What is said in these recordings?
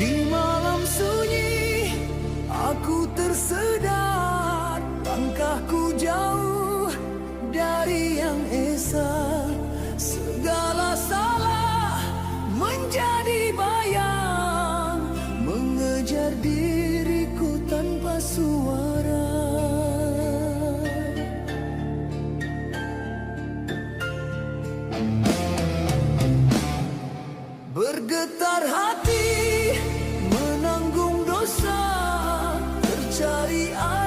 Di malam sunyi aku tersedar. Langkahku jauh dari yang esa. Segala salah menjadi bayang. Mengejar diriku tanpa suara. Bergetar hati. body. I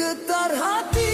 getar hati